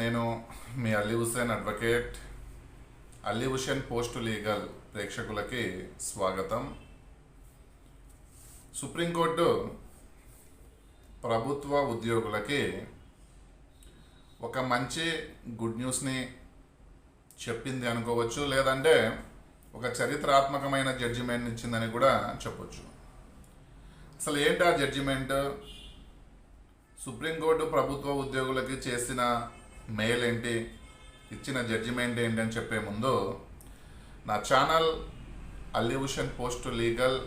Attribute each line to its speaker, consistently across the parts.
Speaker 1: నేను మీ Ali Hussain advocate Ali Hussain post legal ప్రేక్షకులకి స్వాగతం. సుప్రీంకోర్టు ప్రభుత్వ ఉద్యోగులకి ఒక మంచి గుడ్ న్యూస్ని చెప్పింది అనుకోవచ్చు లేదంటే ఒక చరిత్రాత్మకమైన జడ్జిమెంట్ ఇచ్చిందని కూడా చెప్పొచ్చు. అసలు ఏంటి ఆ జడ్జిమెంట్ సుప్రీంకోర్టు ప్రభుత్వ ఉద్యోగులకి చేసిన మెయిల్ ఏంటి ఇచ్చిన జడ్జిమెంట్ ఏంటి అని చెప్పే ముందు నా ఛానల్ అల్యూషన్ పోస్ట్ లీగల్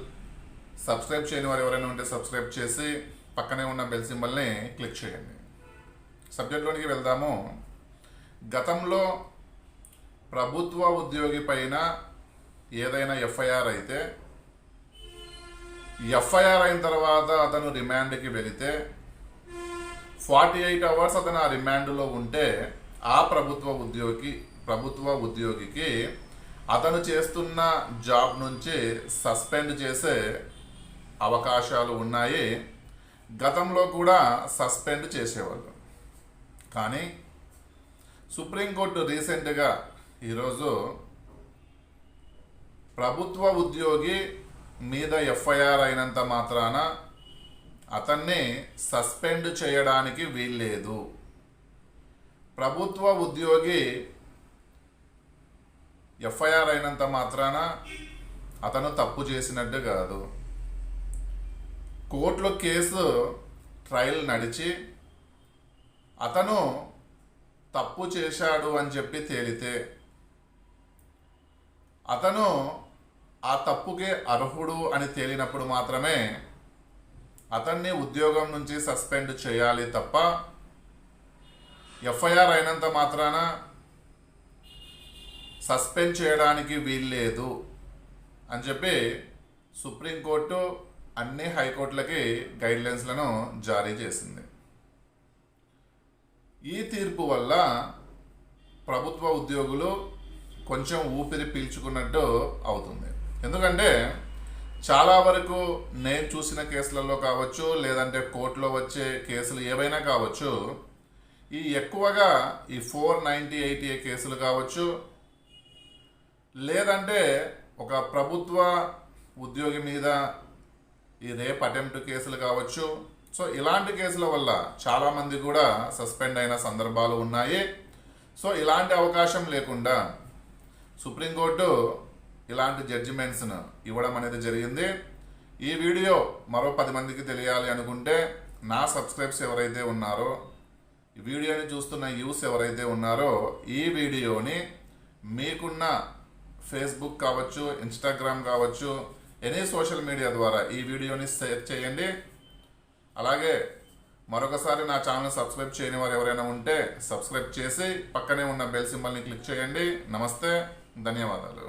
Speaker 1: సబ్స్క్రైబ్ చేయని వారు ఎవరైనా ఉంటే సబ్స్క్రైబ్ చేసి పక్కనే ఉన్న బెల్ సింబల్ని క్లిక్ చేయండి. సబ్జెక్ట్లోనికి వెళ్దాము. గతంలో ప్రభుత్వ ఉద్యోగి పైన ఏదైనా ఎఫ్ఐఆర్ అయితే ఎఫ్ఐఆర్ అయిన తర్వాత అతను రిమాండ్కి వెళితే ఫార్టీ ఎయిట్ అవర్స్ అతను ఆ రిమాండ్లో ఉంటే ఆ ప్రభుత్వ ఉద్యోగి ప్రభుత్వ ఉద్యోగికి అతను చేస్తున్న జాబ్ నుంచి సస్పెండ్ చేసే అవకాశాలు ఉన్నాయి. గతంలో కూడా సస్పెండ్ చేసేవాళ్ళు. కానీ సుప్రీంకోర్టు రీసెంట్గా ఈరోజు ప్రభుత్వ ఉద్యోగి మీద ఎఫ్ఐఆర్ అయినంత మాత్రాన అతన్ని సస్పెండ్ చేయడానికి వీల్లేదు. ప్రభుత్వ ఉద్యోగి ఎఫ్ఐఆర్ అయినంత మాత్రాన అతను తప్పు చేసినట్టు కాదు. కోర్టులో కేసు ట్రయల్ నడిచి అతను తప్పు చేశాడు అని చెప్పి తేలితే అతను ఆ తప్పుకి అర్హుడు అని తేలినప్పుడు మాత్రమే అతన్ని ఉద్యోగం నుంచి సస్పెండ్ చేయాలి తప్ప ఎఫ్ఐఆర్ అయినంత మాత్రాన సస్పెండ్ చేయడానికి వీల్లేదు అని చెప్పి సుప్రీంకోర్టు అన్ని హైకోర్టులకి గైడ్లైన్స్లను జారీ చేసింది. ఈ తీర్పు వల్ల ప్రభుత్వ ఉద్యోగులు కొంచెం ఊపిరి పీల్చుకున్నట్టు అవుతుంది. ఎందుకంటే చాలా వరకు నేను చూసిన కేసులలో కావచ్చు లేదంటే కోర్టులో వచ్చే కేసులు ఏవైనా కావచ్చు ఈ ఎక్కువగా ఈ ఫోర్ నైంటీ ఎయిటీ కేసులు కావచ్చు లేదంటే ఒక ప్రభుత్వ ఉద్యోగి మీద ఈ రేప్ అటెంప్ట్ కేసులు కావచ్చు. సో ఇలాంటి కేసుల వల్ల చాలామంది కూడా సస్పెండ్ అయిన సందర్భాలు ఉన్నాయి. సో ఇలాంటి అవకాశం లేకుండా సుప్రీంకోర్టు ఇలాంటి జడ్జిమెంట్స్ను ఇవ్వడం అనేది జరిగింది. ఈ వీడియో మరో పది మందికి తెలియాలి అనుకుంటే నా సబ్స్క్రైబ్స్ ఎవరైతే ఉన్నారో ఈ వీడియోని చూస్తున్న యూస్ ఎవరైతే ఉన్నారో ఈ వీడియోని మీకున్న ఫేస్బుక్ కావచ్చు ఇన్స్టాగ్రామ్ కావచ్చు ఎనీ సోషల్ మీడియా ద్వారా ఈ వీడియోని షేర్ చేయండి. అలాగే మరొకసారి నా ఛానల్ సబ్స్క్రైబ్ చేయని వారు ఎవరైనా ఉంటే సబ్స్క్రైబ్ చేసి పక్కనే ఉన్న బెల్ సింబల్ని క్లిక్ చేయండి. నమస్తే ధన్యవాదాలు.